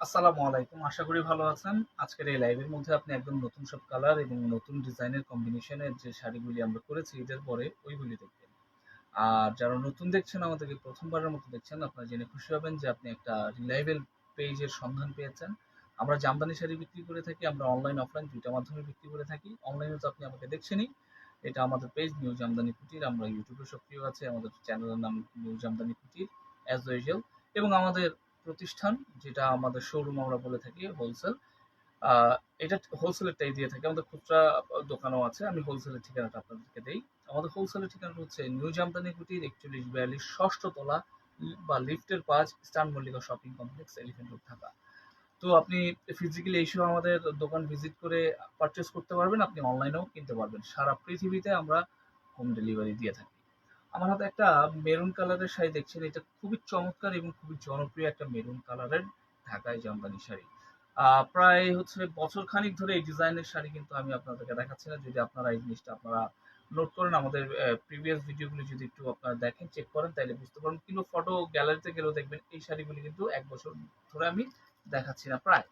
আসসালামু আলাইকুম। আশা করি ভালো আছেন। আজকের এই লাইভের মধ্যে আপনি একদম নতুন সব কালার এবং নতুন ডিজাইনের কম্বিনেশনের যে শাড়িগুলি আমরা করেছি ঈদের পরে ওইগুলি দেখবেন। আর যারা নতুন দেখছেন, আমাদেরকে প্রথমবারের মতো দেখছেন, আপনারা জেনে খুশি হবেন যে আপনি একটা রিলাইভেল পেজের সন্ধান পেয়েছেন। আমরা জামদানি শাড়ি বিক্রি করে থাকি, আমরা অনলাইন অফলাইন দুইটা মাধ্যমে বিক্রি করে থাকি। অনলাইনে তো আপনি আমাকে দেখছেনই। এটা আমাদের পেজ নিউ জামদানি কুটির আমরা ইউটিউবে সক্রিয় আছে। আমাদের চ্যানেলের নাম নিউ জামদানি কুটির অ্যাজ ইউজুয়াল এবং আমাদের প্রতিষ্ঠান, যেটা আমাদের শোরুম আমরা বলে থাকি হোলসেল এটা হোলসেলেরটাই দিয়ে থাকি। আমাদের খুচরা দোকানও আছে, আমি হোলসেলের ঠিকানাটা আপনাদেরকে দেই। আমাদের হোলসেলের ঠিকানাটা হচ্ছে নিউ জামদানি কুটির একচল্লিশ বিয়াল্লিশ ষষ্ঠ তলা বা লিফটের পাঁচ স্টান Mallika shopping complex, elephant road, Dhaka. তো আপনি ফিজিক্যালি এসেও আমাদের দোকান ভিজিট করে পারচেস করতে পারবেন, আপনি অনলাইনেও কিনতে পারবেন। সারা পৃথিবীতে আমরা হোম ডেলিভারি দিয়ে থাকি। আমার হাতে একটা মেরুন কালারের শাড়ি দেখছেন, এটা খুবই চমৎকার এবং খুবই জনপ্রিয় একটা মেরুন কালারের ঢাকায় জামদানি শাড়ি। প্রায় হচ্ছে বছর খানিক ধরে এই ডিজাইনের শাড়ি কিন্তু আমি আপনাদেরকে দেখাচ্ছি না। যদি আপনারা এই জিনিসটা আপনারা নোট করেন, আমাদের প্রিভিয়াস ভিডিওগুলি যদি একটু আপনারা দেখেন চেক করেন, তাহলে বুঝতে পারবেন। কিন্তু ফটো গ্যালারিতে গেলেও দেখবেন এই শাড়িগুলি কিন্তু এক বছর ধরে আমি দেখাচ্ছি না, প্রায়।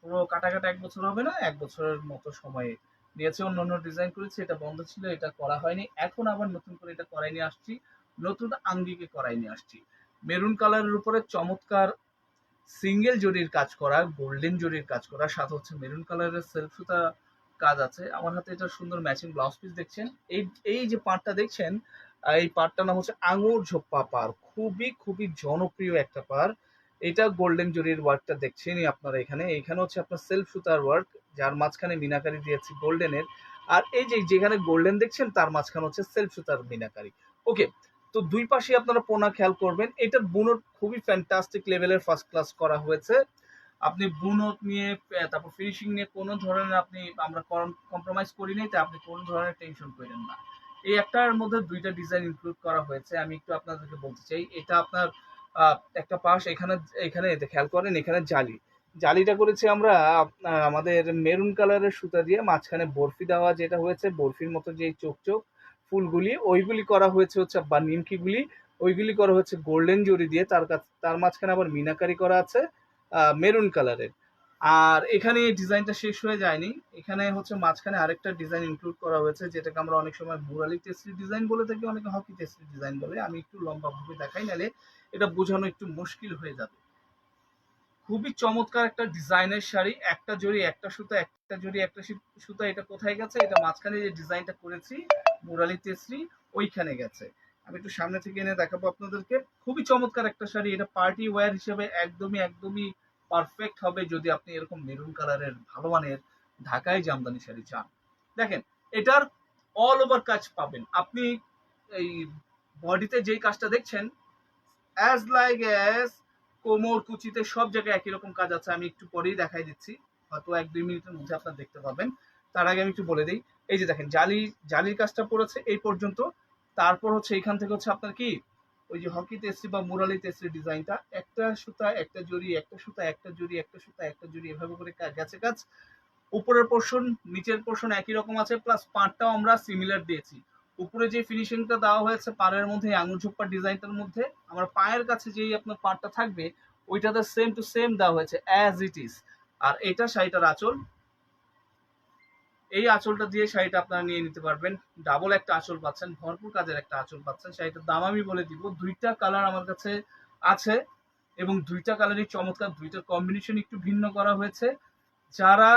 পুরো কাটা কাটা এক বছর হবে না, এক বছরের মতো সময় নিয়েছে, অন্য অন্য ডিজাইন করেছি, এটা বন্ধ ছিল, এটা করা হয়নি। এখন আবার নতুন করে এটা করাই নিয়ে আসছি, নতুন আঙ্গিকে করাই নিয়ে আসছি। মেরুন কালারের উপরে চমৎকার সিঙ্গেল জরির কাজ করা গোল্ডেন জরির কাজ করা, সাথে হচ্ছে মেরুন কালারের সেলফ সুতা কাজ আছে। আমার হাতে এটা সুন্দর ম্যাচিং ব্লাউজ পিস দেখছেন? এই এই যে পার্টটা দেখছেন এই পার্টটার নাম হচ্ছে আঙুর ঝোপ্পা পার খুবই খুবই জনপ্রিয় একটা পার এটা গোল্ডেন জরির ওয়ার্কটা দেখছেনই আপনারা এখানে। এখানে হচ্ছে আপনার সেলফ সুতার ওয়ার্ক যার মাঝখানে মিনাকারি দিয়েছি গোল্ডেনের। আর এই যে, যেখানে গোল্ডেন দেখছেন, তার মাঝখানে হচ্ছে সেলফ সুতার মিনাকারি। ওকে তো দুই পাশে আপনারা পোনা খেয়াল করবেন, এটার বুনট খুবই ফ্যান্টাস্টিক লেভেলের ফার্স্ট ক্লাস করা হয়েছে। আপনি বুনট নিয়ে তারপর ফিনিশিং নিয়ে কোনো ধরনের আপনি, আমরা কম্প্রোমাইজ করি নাই, তাই আপনি কোনো ধরনের টেনশন করেন না। এই একটার মধ্যে দুইটা ডিজাইন ইনক্লুড করা হয়েছে, আমি একটু আপনাদেরকে বলতে চাই। এটা আপনার একটা পাশ, এখানে এখানে খেয়াল করেন, এখানে জালি। জালিটা করেছি আমরা আমাদের মেরুন কালারের সুতা দিয়ে, মাঝখানে বরফি দেওয়া যেটা হয়েছে, বরফির মতো যে চোখ চোখ, ফুলগুলি, ওইগুলি করা হয়েছে হচ্ছে বা নিমকিগুলি, ওইগুলি করা হচ্ছে গোল্ডেন জরি দিয়ে, তার কাছ, তার মাঝখানে আবার মিনাকারি করা আছে মেরুন কালারের। আর এখানে এই ডিজাইনটা শেষ হয়ে যায়নি, এখানে হচ্ছে মাঝখানে আরেকটা ডিজাইন ইনক্লুড করা হয়েছে, যেটাকে আমরা অনেক সময় মুরালি টেস্টি ডিজাইন বলে থাকি, অনেকে হকি টেস্টি ডিজাইন বলে, আমি একটু লম্বা ভাবে দেখাই নালে এটা বোঝানো একটু মুশকিল হয়ে যাবে। খুবই চমৎকার একটা ডিজাইনের শাড়ি। একটা জড়ি, একটা সুতা, একটা জড়ি, একটা সুতা, এটা কোথায় গেছে? এটা মাঝখানে যে ডিজাইনটা করেছি, মুরালি তেসরি, ওইখানে গেছে। আমি একটু সামনে থেকে এনে দেখাবো আপনাদেরকে। খুবই চমৎকার একটা শাড়ি। এটা পার্টি ওয়্যার হিসেবে একদমই একদমই পারফেক্ট হবে যদি আপনি এরকম মেরুন কালারের, ভালো মানের ঢাকায় জামদানি শাড়ি চান। দেখেন, এটার অল ওভার কাজ পাবেন। আপনি এই বডিতে যেই কাজটা দেখছেন অ্যাজ লাইক অ্যাজ কোমর, কুচিতে সব জায়গায় একই রকম কাজ আছে, আমি একটু পরেই দেখাই দিচ্ছি। হয়তো এক দুই মিনিটের মধ্যে আপনারা দেখতে পাবেন। তার আগে আমি একটু বলে দিই, এই যে দেখেন, জালি, জালির কাজটা পড়েছে এই পর্যন্ত। তারপর হচ্ছে এইখান থেকে হচ্ছে আপনার কি, ওই যে হকি তেসরি বা মুরালি তেসরি ডিজাইনটা, একটা সুতা, একটা জড়ি, একটা সুতা, একটা জড়ি, একটা সুতা, একটা জড়ি, এভাবে করে গেছে কাজ। উপরের পোর্শন নিচের পোর্শন একই রকম আছে প্লাস পাটটাও আমরা সিমিলার দিয়েছি। উপরে যে ফিনিশিংটা দেওয়া হয়েছে পাড়ের মধ্যে আঙুল ঝোপ্পার ডিজাইনটার মধ্যে, আমার পায়ের কাছে যেই আপনার পাড়টা থাকবে, ওইটাতে সেম টু সেম দেওয়া হয়েছে অ্যাজ ইট ইজ আর এটা শাড়িটার আঁচল। এই আঁচলটা দিয়ে শাড়িটা আপনারা নিয়ে নিতে পারবেন। ডাবল একটা আঁচল পাচ্ছেন, ভরপুর কাজের একটা আঁচল পাচ্ছেন। শাড়িটার দাম আমি বলে দিব, দুইটা কালার আমার কাছে আছে এবং দুইটা কালারই চমৎকার, দুইটার কম্বিনেশন একটু ভিন্ন করা হয়েছে। যারা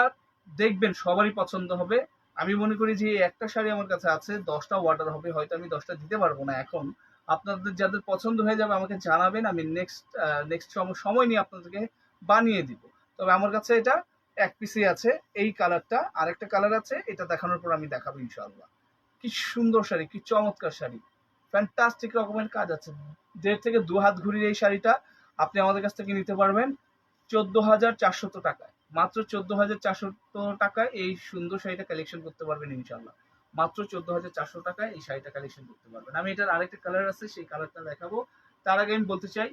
দেখবেন সবারই পছন্দ হবে আমি মনে করি যে একটা শাড়ি আমার কাছে আছে, দশটা অর্ডার হবে, হয়তো আমি দশটা দিতে পারব না এখন। আপনাদের যাদের পছন্দ হয়ে যাবে আমাকে জানাবেন, আমি নেক্সট নেক্সট সময় নিয়ে আপনাদেরকে বানিয়ে দিব। তবে আমার কাছে এটা এক পিসই আছে, এই কালারটা আরেকটা কালার আছে, এটা দেখানোর পর আমি দেখাবো ইনশাআল্লাহ। কি সুন্দর শাড়ি, কি চমৎকার শাড়ি। ফ্যান্টাস্টিক রকমের কাজ আছে। দেড় থেকে দু হাত ঘুরির এই শাড়িটা আপনি আমাদের কাছ থেকে নিতে পারবেন চোদ্দ হাজার চারশত টাকায়। মাত্র চোদ্দ হাজার চারশত টাকায় এই সুন্দর শাড়িটা কালেকশন করতে পারবেন ইনশাল্লাহ মাত্র চোদ্দ হাজার চারশো টাকায় এই শাড়িটা কালেকশন করতে পারবেন। আমি এটার আরেকটা কালার আছে, সেই কালারটা দেখাবো। তার আগে আমি বলতে চাই,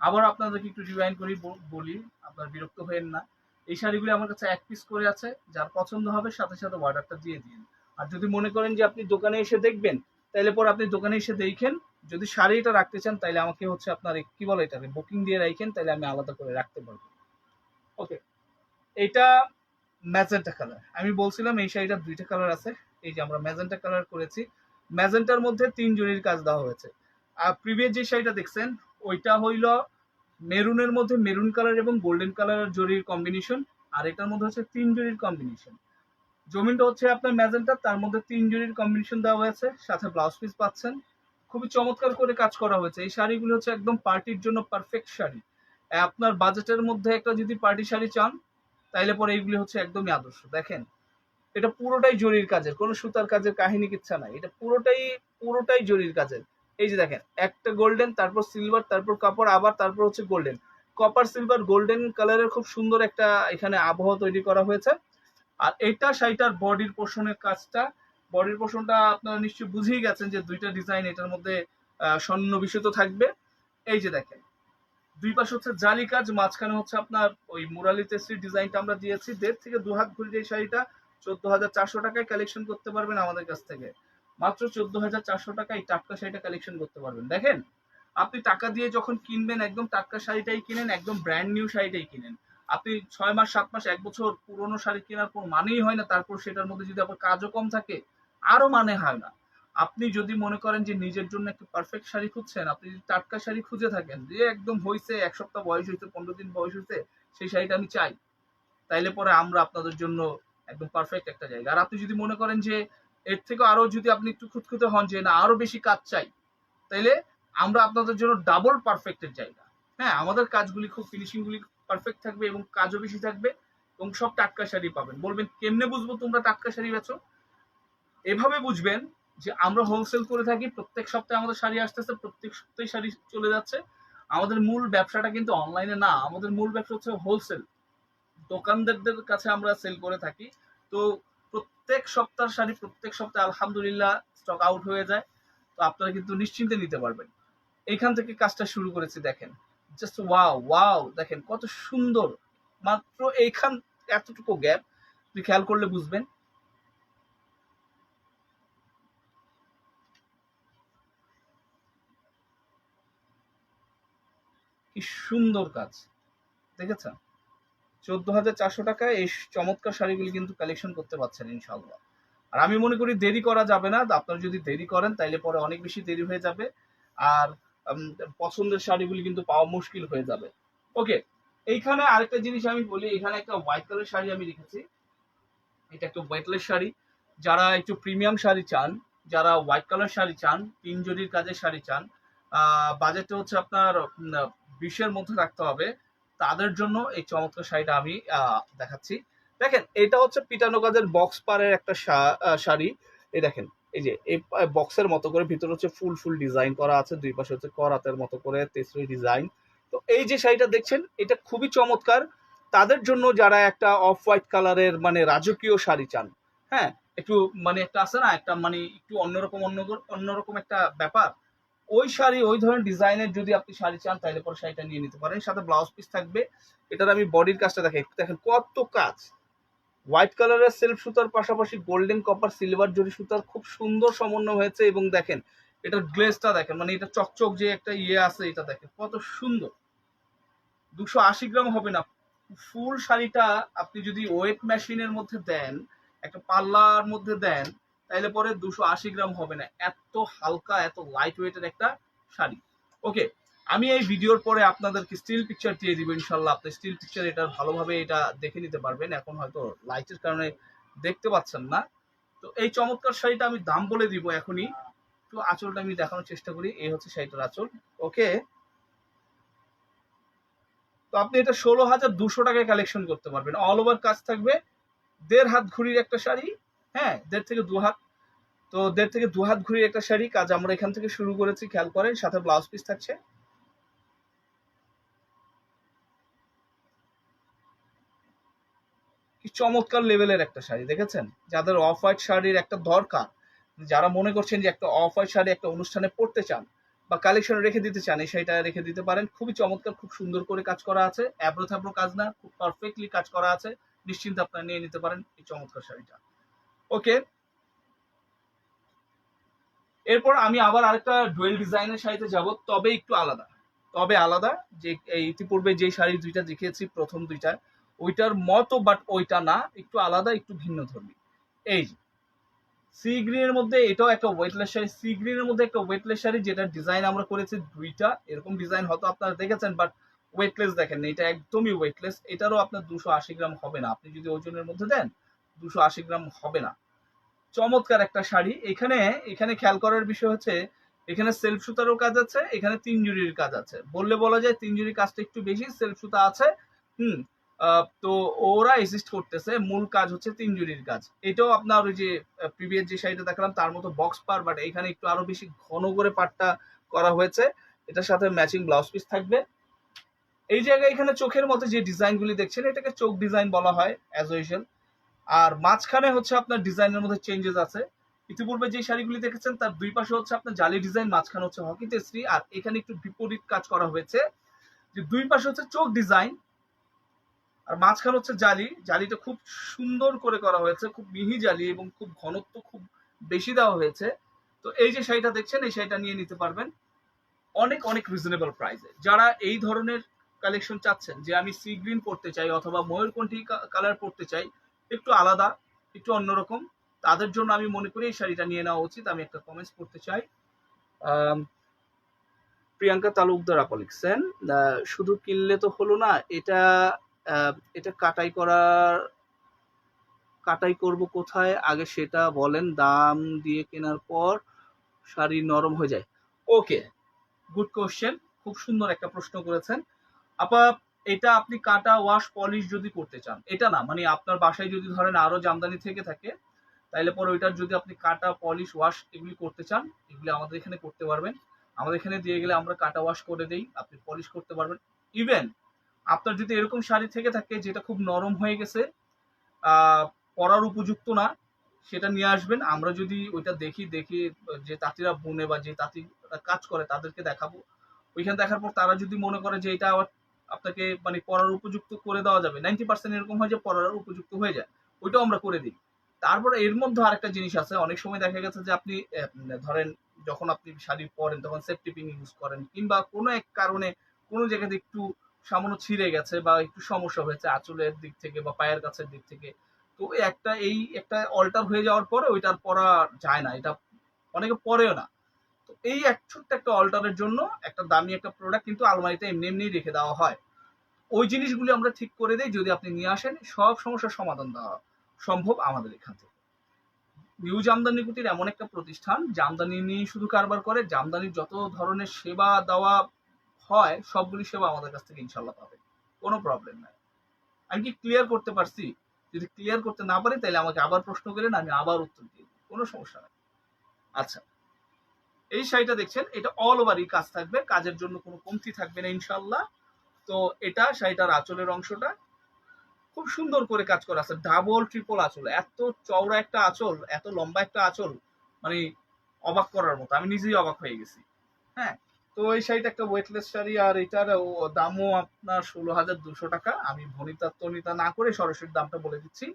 আবার আপনাদেরকে একটু রিমাইন্ড করি বলি, আপনার বিরক্ত হয়েন না। এই শাড়িগুলি আমার কাছে এক পিস করে আছে, যার পছন্দ হবে সাথে সাথে অর্ডারটা দিয়ে দিন। আর যদি মনে করেন যে আপনি দোকানে এসে দেখবেন, তাহলে পর আপনি দোকানে এসে দেখেন। যদি শাড়িটা রাখতে চান, তাহলে আমাকে হচ্ছে আপনার কি বলে এটাকে? বুকিং দিয়ে রাখেন, তাহলে আমি আলাদা করে রাখতে পারব। ওকে এটা ম্যাজেন্টা কালার। আমি বলছিলাম এই শাড়িটা দুইটা কালার আছে। এই যে আমরা ম্যাজেন্টা কালার করেছি। ম্যাজেন্টার মধ্যে তিন জরির কাজ দেওয়া হয়েছে। আর প্রিভিয়াস যে শাড়িটা দেখছেন, ওইটা হইল মেরুনের মধ্যে মেরুন কালার এবং গোল্ডেন কালার জরির কম্বিনেশন আর এটার মধ্যে হচ্ছে তিন জরির কম্বিনেশন জমিনটা হচ্ছে আপনার ম্যাজেন্টা, তার মধ্যে তিন জরির কম্বিনেশন দেওয়া হয়েছে। সাথে ব্লাউজ পিস পাচ্ছেন। খুবই চমৎকার করে কাজ করা হয়েছে। এই শাড়িগুলো হচ্ছে একদম পার্টির জন্য পারফেক্ট শাড়ি। আপনার বাজেটের মধ্যে একটা যদি পার্টি শাড়ি চান তাইলে পরে এইগুলি হচ্ছে একদমই আদর্শ। দেখেন, এটা পুরোটাই জরির কাজের, কোনো সুতার কাজের কাহিনী কিচ্ছা নাই। এটা পুরোটাই পুরোটাই জরির কাজের। এই যে দেখেন, একটা গোল্ডেন তারপর সিলভার তারপর কাপড় আবার তারপর হচ্ছে গোল্ডেন কপার সিলভার গোল্ডেন কালারের খুব সুন্দর একটা এখানে আবহাওয়া তৈরি করা হয়েছে। আর এটা শাড়িটার বডির পোষণের কাজটা। বডির পোষণটা আপনারা নিশ্চয়ই বুঝেই গেছেন যে দুইটা ডিজাইন এটার মধ্যে স্বর্ণ থাকবে। এই যে দেখেন দুই পাশে হচ্ছে জালি কাজ, মাঝখানে হচ্ছে আপনার ওই মুরালি তেসরির ডিজাইনটা আমরা দিয়েছি। দেড় থেকে দু হাত ঘুরিয়ে এই শাড়িটা চোদ্দ হাজার চারশো টাকায় কালেকশন করতে পারবেন আমাদের কাছ থেকে। মাত্র চোদ্দ হাজার চারশো টাকায় টাটকা শাড়িটা কালেকশন করতে পারবেন। দেখেন, আপনি টাকা দিয়ে যখন কিনবেন একদম টাটকা শাড়িটাই কিনেন, একদম ব্র্যান্ড নিউ শাড়িটাই কিনেন। আপনি ছয় মাস, সাত মাস, এক বছর পুরনো শাড়ি কেনার পর মানেই হয় না, তারপর সেটার মধ্যে যদি আবার কাজও কম থাকে আরও মানে হয় না। আপনি যদি মনে করেন যে নিজের জন্য একটা পারফেক্ট শাড়ি খুঁজছেন, আপনি যদি টাটকা শাড়ি খুঁজে থাকেন, যে একদম হয়েছে এক সপ্তাহ বয়স হয়েছে পনেরো দিন বয়স হয়েছে সেই শাড়িটা আমি চাই। তাইলে পরে আমরা আপনাদের জন্য একদম পারফেক্ট একটা জায়গা। আর আপনি যদি মনে করেন যে এর থেকে আরও যদি আপনি একটু খুঁতখুঁতে হন যে, না, আরও বেশি কাজ চাই, তাইলে আমরা আপনাদের জন্য ডাবল পারফেক্টের জায়গা। হ্যাঁ আমাদের কাজগুলি খুব ফিনিশিং গুলি পারফেক্ট থাকবে এবং কাজও বেশি থাকবে এবং সব টাটকা শাড়ি পাবেন। বলবেন, কেমনে বুঝব তোমরা টাটকা শাড়ি বেচো? এভাবে বুঝবেন যে আমরা হোলসেল করে থাকি, প্রত্যেক সপ্তাহে আমাদের শাড়ি আসতেছে, প্রত্যেক সপ্তাহে শাড়ি চলে যাচ্ছে। আমাদের মূল ব্যবসাটা কিন্তু অনলাইনে না, আমাদের মূল ব্যবসা হচ্ছে হোলসেল দোকানদারদের কাছে আমরা সেল করে থাকি। তো প্রত্যেক সপ্তাহ শাড়ি, প্রত্যেক সপ্তাহে আলহামদুলিল্লাহ স্টক আউট হয়ে যায়। তো আপনারা কিন্তু নিশ্চিন্তে নিতে পারবেন। এইখান থেকে কাজটা শুরু করেছি, দেখেন। জাস্ট ওয়াও ওয়াও দেখেন কত সুন্দর। মাত্র এইখান, এতটুকু গ্যাপ তুই খেয়াল করলে বুঝবেন। কি সুন্দর কাজ। দেখেছেন চোদ্দ হাজার চারশো টাকায় এই চমৎকার শাড়িগুলি কিন্তু কালেকশন করতে পারছেন ইনশাল্লাহ আর আমি মনে করি দেরি করা যাবে না। আপনারা যদি দেরি করেন, তাইলে পরে অনেক বেশি দেরি হয়ে যাবে। আর পছন্দের শাড়িগুলি কিন্তু পাওয়া মুশকিল হয়ে যাবে। ওকে, এইখানে আরেকটা জিনিস আমি বলি। এখানে একটা হোয়াইট কালার শাড়ি আমি রেখেছি। এটা একটা কালার শাড়ি। যারা একটু প্রিমিয়াম শাড়ি চান, যারা হোয়াইট কালার শাড়ি চান তিন জরির কাজের শাড়ি চান বাজেটটা হচ্ছে আপনার বিশের মধ্যে রাখতে হবে, তাদের জন্য এই চমৎকার শাড়িটা আমি দেখাচ্ছি। দেখেন, এটা হচ্ছে পিটানো কাজের বক্স পারের একটা শাড়ি। এই দেখেন, এই যে, এই বক্সের মতো করে ভিতরে হচ্ছে ফুল ফুল ডিজাইন করা আছে, দুই পাশে হচ্ছে করাতের মতো করে তেসরি ডিজাইন। তো এই যে শাড়িটা দেখছেন, এটা খুবই চমৎকার। তাদের জন্য যারা একটা অফ হোয়াইট কালারের মানে রাজকীয় শাড়ি চান হ্যাঁ একটু মানে একটা আছে না, একটা মানে একটু অন্যরকম অন্য অন্যরকম একটা ব্যাপার। ওই শাড়ি, ওই ধরনের ডিজাইনের যদি আপনি শাড়ি চান, তাহলে পরে শাড়িটা নিয়ে নিতে পারেন। সাথে ব্লাউজ পিস থাকবে। এটার আমি বডির কাজটা দেখাই। দেখেন কত কাজ। হোয়াইট কালারের সেলফ সুতার পাশাপাশি গোল্ডেন কপার সিলভার জরি সুতার খুব সুন্দর সমন্বয় হয়েছে এবং দেখেন, এটার গ্লেজটা দেখেন মানে এটা চকচক যে একটা ইয়ে আছে, এটা দেখেন কত সুন্দর। দুশো আশি গ্রাম হবে না। ফুল শাড়িটা আপনি যদি ওয়েট মেশিনের মধ্যে দেন, একটা পাল্লার মধ্যে দেন তাহলে পরে দুশো আশি গ্রাম হবে না। এত হালকা, এত লাইট ওয়েটের একটা শাড়ি। ওকে আমি এই ভিডিওর পরে আপনাদেরকে স্টিল পিকচার দিয়ে দিব ইনশাল্লাহ। আপনি স্টিল পিকচার এটা ভালোভাবে এটা দেখে নিতে পারবেন। এখন হয়তো লাইটের কারণে দেখতে পাচ্ছেন না। তো এই চমৎকার শাড়িটা আমি দাম বলে দিব এখনই। তো আঁচলটা আমি দেখানোর চেষ্টা করি। এই হচ্ছে শাড়িটার আঁচল। ওকে তো আপনি এটা ষোলো হাজার দুশো টাকায় কালেকশন করতে পারবেন। অল ওভার কাজ থাকবে। দেড় হাত ঘুড়ির একটা শাড়ি। হ্যাঁ দেড় থেকে দু হাত। তো দেড় থেকে দু হাত ঘুড়ির একটা শাড়ি, কাজ আমরা এখান থেকে শুরু করেছি, খেয়াল করেন, সাথে ব্লাউজ পিস থাকছে। কি চমৎকার লেভেলের একটা শাড়ি, দেখেছেন? যাদের অফ হোয়াইট শাড়ির একটা দরকার, যারা মনে করছেন যে একটা অফ হোয়াইট শাড়ি একটা অনুষ্ঠানে পড়তে চান বা কালেকশন রেখে দিতে চান, এই শাড়িটা রেখে দিতে পারেন। খুবই চমৎকার, খুব সুন্দর করে কাজ করা আছে। অ্যাব্রো থ্যাব্রো কাজ না, খুব পারফেক্টলি কাজ করা আছে। নিশ্চিন্তে আপনারা নিয়ে নিতে পারেন এই চমৎকার শাড়িটা। ওকে এরপর আমি আবার আরেকটা ডুয়েল ডিজাইনের শাড়িতে যাব, তবে একটু আলাদা। তবে আলাদা, যে ইতিপূর্বে যে শাড়ি দুইটা দেখিয়েছি, প্রথম দুইটা, ওইটার মতো বাট ওইটা না, একটু আলাদা, একটু ভিন্ন ধর্মী। এই সি গ্রিনের মধ্যে এটাও একটা ওয়েটলেস শাড়ি। সি গ্রিনের মধ্যে একটা ওয়েটলেস শাড়ি যেটা ডিজাইন আমরা করেছি দুইটা, এরকম ডিজাইন হয়তো আপনারা দেখেছেন বাট ওয়েটলেস দেখেন এটা একদমই ওয়েটলেস এটারও আপনার দুশো আশি গ্রাম হবে না। আপনি যদি ওজনের মধ্যে দেন দুশো আশি গ্রাম হবে না। চমৎকার একটা শাড়ি। এখানে এখানে খেয়াল করার বিষয় হচ্ছে, এখানে সেলফ সুতারও কাজ আছে, এখানে তিন জুড়ির কাজ আছে। বললে বলা যায় তিন জুড়ির কাজটা একটু বেশি সেলফ সুতা আছে, হুম তো ওরা এসিস্ট করতেছে। মূল কাজ হচ্ছে তিন জুড়ির কাজ। এটাও আপনার ওই যে প্রিভিয়াস যে শাড়িটা দেখালাম, তার মতো বক্স পার বাট এখানে একটু আরও বেশি ঘন করে পাটটা করা হয়েছে। এটার সাথে ম্যাচিং ব্লাউজ পিস থাকবে। এই জায়গায় এখানে চোখের মতো যে ডিজাইনগুলি দেখছেন, এটাকে চোখ ডিজাইন বলা হয় অ্যাজ ইউজুয়াল আর মাঝখানে হচ্ছে আপনার ডিজাইনের মধ্যে চেঞ্জেস আছে। ইতিপূর্বে যে শাড়িগুলি দেখেছেন, তার দুই পাশে হচ্ছে আপনার জালি ডিজাইন, মাঝখানে হচ্ছে হকি তেসরি আর এখানে একটু বিপরীত কাজ করা হয়েছে। যে দুই পাশে হচ্ছে চোখ ডিজাইন, আর মাঝখানে হচ্ছে জালি। জালিটা খুব সুন্দর করে করা হয়েছে, খুব মিহি জালি এবং খুব ঘনত্ব খুব বেশি দেওয়া হয়েছে। তো এই যে শাড়িটা দেখছেন, এই শাড়িটা নিয়ে নিতে পারবেন। অনেক অনেক রিজনেবল প্রাইসে যারা এই ধরনের কালেকশন চাচ্ছেন, যে আমি সি গ্রিন পড়তে চাই অথবা ময়ূরকণ্ঠী কালার পড়তে চাই একটু আলাদা, একটু অন্যরকম। তাদের জন্য আমি মনে করি এই শাড়িটা নিয়ে নেওয়া উচিত। আমি একটা কমেন্টস করতে চাই। প্রিয়াঙ্কা তালুকদার আপা লিখছেন শুধু কিনলে তো হলো না, এটা এটা কাটাই করার, কাটাই করব কোথায়? আগে সেটা বলেন, দাম দিয়ে কেনার পর শাড়ি নরম হয়ে যায়। ওকে গুড কোশ্চেন খুব সুন্দর একটা প্রশ্ন করেছেন। আপা এটা আপনি কাটা ওয়াশ পলিশ যদি করতে চান, এটা না মানে আপনার বাসায় যদি ধরেন আরও জামদানি থেকে থাকে, তাইলে পরে ওইটার যদি আপনি কাটা পলিশ ওয়াশ এগুলি করতে চান, এগুলি আমাদের এখানে করতে পারবেন। আমাদের এখানে দিয়ে গেলে আমরা কাটা ওয়াশ করে দেই, আপনি পলিশ করতে পারবেন। ইভেন আপনার যদি এরকম শাড়ি থেকে থাকে, যেটা খুব নরম হয়ে গেছে পরার উপযুক্ত না, সেটা নিয়ে আসবেন। আমরা যদি ওইটা দেখি দেখি যে তাঁতিরা বুনে বা যে তাঁতি কাজ করে, তাদেরকে দেখাবো। ওইখানে দেখার পর তারা যদি মনে করে যে এটা আবার আপনাকে মানে পড়ার উপযুক্ত করে দেওয়া যাবে। নাইনটি পার্সেন্ট এরকম হয় যে পড়ার উপযুক্ত হয়ে যায়। ওইটাও আমরা করে দিই। তারপরে এর মধ্যে আরেকটা জিনিস আছে। অনেক সময় দেখা গেছে যে আপনি ধরেন যখন আপনি শাড়ি পরেন, তখন সেফটি পিন ইউজ করেন কিংবা কোনো এক কারণে কোনো জায়গাতে একটু সামান্য ছিঁড়ে গেছে বা একটু সমস্যা হয়েছে আঁচলের দিক থেকে বা পায়ের কাছের দিক থেকে, তো একটা এই একটা অল্টার হয়ে যাওয়ার পরে ওইটার পরা যায় না। এটা অনেকে পরেও না। তো এই এক ছোট্ট একটা অল্টারের জন্য একটা দামি একটা প্রোডাক্ট কিন্তু আলমারিতে এমনি এমনি রেখে দেওয়া হয়। ওই জিনিসগুলি আমরা ঠিক করে দিই যদি আপনি নিয়ে আসেন, সব সমস্যার সমাধান দেওয়া সম্ভব আমাদের এখান থেকে। নিউ জামদানি কুটির এমন একটা প্রতিষ্ঠান জামদানি নিয়ে শুধু কারবার করে জামদানির যত ধরনের সেবা দেওয়া হয়, সবগুলি সেবা আমাদের কাছ থেকে ইনশাল্লাহ পাবে। কোনো প্রবলেম নাই। আমি কি ক্লিয়ার করতে পারছি? যদি ক্লিয়ার করতে না পারি তাহলে আমাকে আবার প্রশ্ন করেন, আমি আবার উত্তর দিই কোনো সমস্যা নাই। আচ্ছা এই শাড়িটা দেখছেন, এটা অল ওভারই কাজ থাকবে, কাজের জন্য কোনো কমতি থাকবে না ইনশাল্লাহ তো এটা শাড়িটার আঁচলের অংশটা। খুব সুন্দর করে কাজ করা আছে ডাবল ট্রিপল আঁচল, এত চওড়া একটা আঁচল, এত লম্বা একটা আঁচল মানে অবাক করার মতো, আমি নিজেই অবাক হয়ে গেছি। হ্যাঁ তো এই শাড়িটা একটা ওয়েটলেস শাড়ি, আর এটার দামও আপনার ষোলো হাজার দুশো টাকা, আমি ভনিতা তনিতা না করে সরাসরি দামটা বলে দিচ্ছি।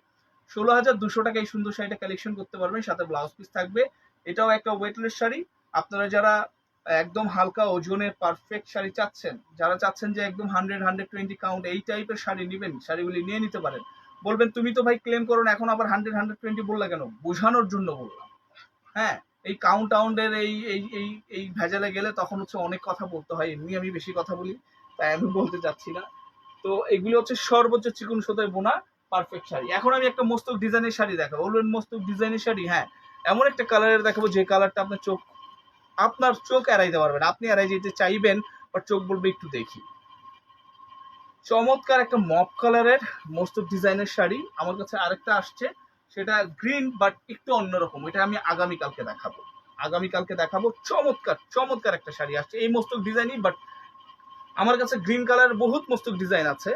ষোলো হাজার দুশো টাকা এই সুন্দর শাড়িটা কালেকশন করতে পারবেন, সাথে ব্লাউজ পিস থাকবে, এটাও একটা ওয়েটলেস শাড়ি। আপনারা যারা একদম হালকা ওজনের পারফেক্ট শাড়ি চাচ্ছেন, যারা চাচ্ছেন যে একদম হান্ড্রেড হান্ড্রেড টোয়েন্টি কাউন্ট এই টাইপের শাড়ি নেবেন, শাড়িগুলি নিয়ে নিতে পারেন। বলবেন, তুমি তো ভাই ক্লেম করো না, এখন আবার হান্ড্রেড হান্ড্রেড টোয়েন্টি বললা কেন? বোঝানোর জন্য বললাম। হ্যাঁ এই কাউন্ট টাউন্ডের এই এই এই এই ভেজালে গেলে তখন হচ্ছে অনেক কথা বলতে হয়, এমনি আমি বেশি কথা বলি, তাই আমি বলতে চাচ্ছি না। তো এগুলি হচ্ছে সর্বোচ্চ চিকুন সুতোয় বোনা পারফেক্ট শাড়ি। এখন আমি একটা মস্তক ডিজাইনের শাড়ি দেখাবো। বলবেন, মস্তক ডিজাইনের শাড়ি? হ্যাঁ এমন একটা কালারের দেখাবো, যে কালারটা আপনার চোখ আপনার চোখ এড়াইতে পারবেন, আপনি এড়াই যেতে চাইবেন, বা চোখ বলবে একটু দেখি। চমৎকার একটা মপ কালারের মস্তক ডিজাইনের শাড়ি। আমার কাছে আরেকটা আসছে, সেটা গ্রিন বাট একটু অন্যরকম। এটা আমি আগামীকালকে দেখাবো। আগামীকালকে দেখাবো। চমৎকার চমৎকার একটা শাড়ি আসছে। এই মস্তক ডিজাইনই বাট আমার কাছে গ্রিন কালার বহুত মস্তক ডিজাইন আছে।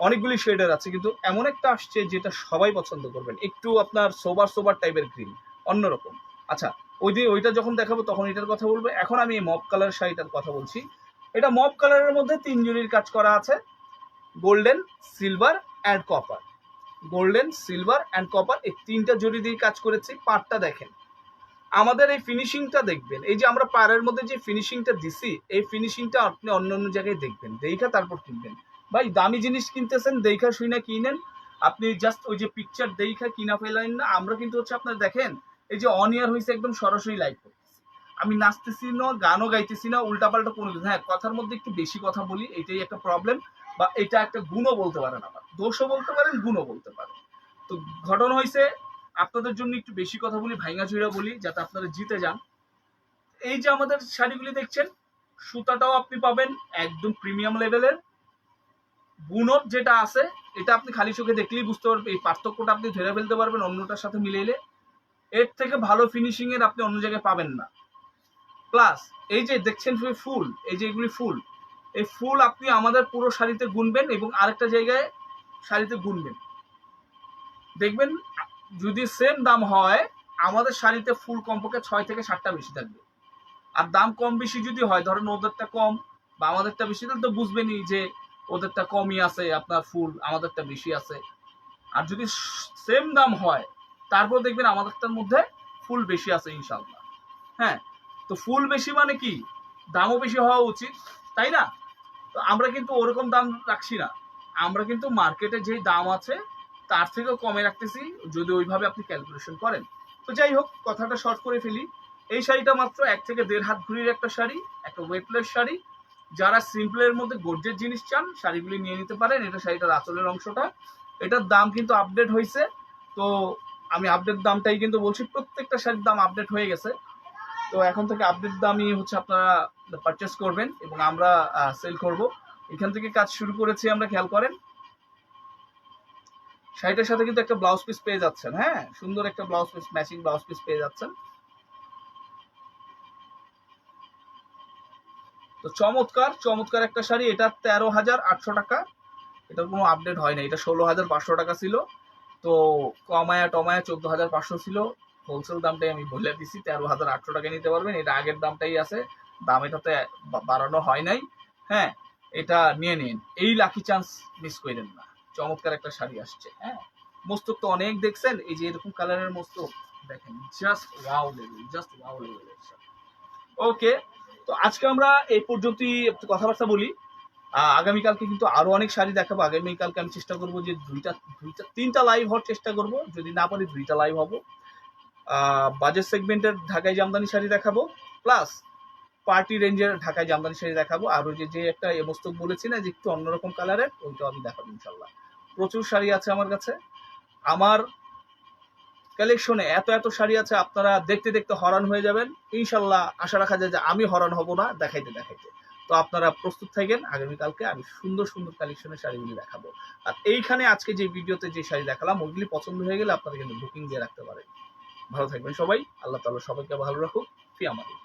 অনেকগুলি শেডের আছে, কিন্তু এমন একটা আসছে যেটা সবাই পছন্দ করবেন। একটু আপনার সোবার সোবার টাইপের গ্রিন অন্যরকম। আচ্ছা ওই দিন ওইটা যখন দেখাবো তখন এটার কথা বলব। এখন আমি এই মপ কালার শাড়িটার কথা বলছি। এটা মপ কালারের মধ্যে তিন জুড়ির কাজ করা আছে। Golden silver and copper golden silver and copper এই তিনটা জুড়ি দিয়ে কাজ করেছি। পাটটা দেখেন। আমাদের এই ফিনিশিংটা দেখবেন। এই যে আমরা পাড়ের মধ্যে যে ফিনিশিংটা দিছি, এই ফিনিশিংটা আপনি অন্য অন্য জায়গায় দেখবেন। দেখা তারপর কিনবেন। ভাই, দামি জিনিস কিনতেছেন, দেখা শুই না কিনেন। আপনি জাস্ট ওই যে পিকচার দেখা কিনা ফেলেন না। আমরা কিন্তু হচ্ছে আপনার দেখেন এই যে অন ইয়ার হয়েছে একদম সরাসরি লাইভ আমি নাচতেছি না, গানও গাইতেছি না, উল্টাপাল্টা কোনো কিছু হ্যাঁ কথার মধ্যে একটু বেশি কথা বলি, এটাই একটা প্রবলেম বা এটা একটা গুণও বলতে পারেন আবার। দোষও বলতে পারেন, গুণও বলতে পারেন। তো ঘটনা হয়েছে আপনাদের জন্য একটু বেশি কথা বলি, ভাইঙ্গা চুইরা বলি, যাতে আপনারা জিতে যান। এই যে আমাদের শাড়িগুলি দেখছেন, সুতাটাও আপনি পাবেন একদম প্রিমিয়াম লেভেলের গুণত যেটা আছে, এটা আপনি খালি চোখে দেখলেই বুঝতে পারবেন, এই পার্থক্যটা আপনি ধরে ফেলতে পারবেন, অন্যটার সাথে মিলাইলে। এর থেকে ভালো ফিনিশিং এর আপনি অন্য জায়গায় পাবেন না। প্লাস এই যে দেখছেন ফুল এই যে এগুলি ফুল, এই ফুল আপনি আমাদের পুরো শাড়িতে গুনবেন এবং আরেকটা জায়গায় শাড়িতে গুনবেন। দেখবেন, যদি সেম দাম হয়, আমাদের শাড়িতে ফুল কমপক্ষে ছয় থেকে সাতটা বেশি থাকবে। আর দাম কম বেশি যদি হয়, ধরেন ওদেরটা কম বা আমাদেরটা বেশি, তাহলে তো বুঝবেনই যে ওদেরটা কমই আছে, আপনার ফুল আমাদেরটা বেশি আছে। আর যদি সেম দাম হয় তারপর দেখবেন আমাদেরটার মধ্যে ফুল বেশি আছে ইনশাল্লাহ হ্যাঁ তো ফুল বেশি মানে কি? দামও বেশি হওয়া উচিত, তাই না? তো আমরা কিন্তু ওরকম দাম রাখছি না। আমরা কিন্তু মার্কেটে যেই দাম আছে, তার থেকেও কমে রাখতেছি, যদি ওইভাবে আপনি ক্যালকুলেশন করেন। তো যাই হোক, কথাটা শর্ট করে ফেলি। এই শাড়িটা মাত্র এক থেকে দেড় হাত ঘুরির একটা শাড়ি, একটা ওয়েটলেস শাড়ি। যারা সিম্পলের মধ্যে গর্জের জিনিস চান, শাড়িগুলি নিয়ে নিতে পারেন। এটা শাড়িটার আঁচলের অংশটা। এটার দাম কিন্তু আপডেট হয়েছে তো আমি আপডেট দামটাই কিন্তু বলছি, প্রত্যেকটা শাড়ির দাম আপডেট হয়ে গেছে। তো এখন থেকে আপডেট দামই হচ্ছে আপনারা পারচেস করবেন এবং আমরা সেল করব। এখান থেকে কাজ শুরু করেছি, আমরা খেয়াল করেন। শাড়িটার সাথে কিন্তু একটা ব্লাউজ পিস পেয়ে যাচ্ছেন হ্যাঁ? সুন্দর একটা blouse piece matching blouse piece পেয়ে যাচ্ছেন। তো চমৎকার চমৎকার একটা শাড়ি। এটা তেরো হাজার আটশো টাকা। এটা কোনো আপডেট হয় না। এটা ষোলো হাজার পাঁচশো টাকা ছিল। তো কমায়া টমায়া চোদ্দ হাজার পাঁচশো ছিল। হোলসেল দামটাই আমি বলে দিছি, তেরো হাজার আটশো টাকা নিতে পারবেন। এটা আগের দামটাই আছে, দাম এটাতে বাড়ানো হয় নাই। হ্যাঁ এটা নিয়ে নিন। এই লাকি চান্স মিস করেন না। চমৎকার একটা শাড়ি আসছে হ্যাঁ। মস্তক তো অনেক দেখছেন, এই যে এরকম কালারের মস্তক, দেখেন just wow level just wow level okay তো আজকে আমরা এই পর্যন্তই কথাবার্তা বলি। আগামীকালকে কিন্তু আরও অনেক শাড়ি দেখাবো। আগামীকালকে আমি চেষ্টা করব যে দুইটা দুইটা তিনটা লাইভ হওয়ার চেষ্টা করব। যদি না পারি, দুইটা লাইভ হব। বাজেট সেগমেন্টের ঢাকায় জামদানি শাড়ি দেখাবো। প্লাস পার্টি রেঞ্জের ঢাকায় জামদানি শাড়ি দেখাবো। আর ওই যে যে একটা এমস্তক বলেছি না যে একটু অন্যরকম কালারের ওইটাও আমি দেখাবো ইনশাল্লাহ প্রচুর শাড়ি আছে আমার কাছে। আমার কালেকশনে এত এত শাড়ি আছে, আপনারা দেখতে দেখতে হরান হয়ে যাবেন। ইনশাল্লাহ আশা রাখা যায় যে আমি হরান হব না, দেখাইতে দেখাইতে। তো আপনারা প্রস্তুত থাকেন, আগামীকালকে আমি সুন্দর সুন্দর কালেকশনের শাড়িগুলি দেখাবো। আর এইখানে আজকে যে ভিডিওতে যে শাড়ি দেখালাম ওইগুলি পছন্দ হয়ে গেলে আপনারা কিন্তু বুকিং দিয়ে রাখতে পারেন। ভালো থাকবেন সবাই, আল্লাহ তাআলা সবাইকে ভালো রাখুক, ফি আমাদের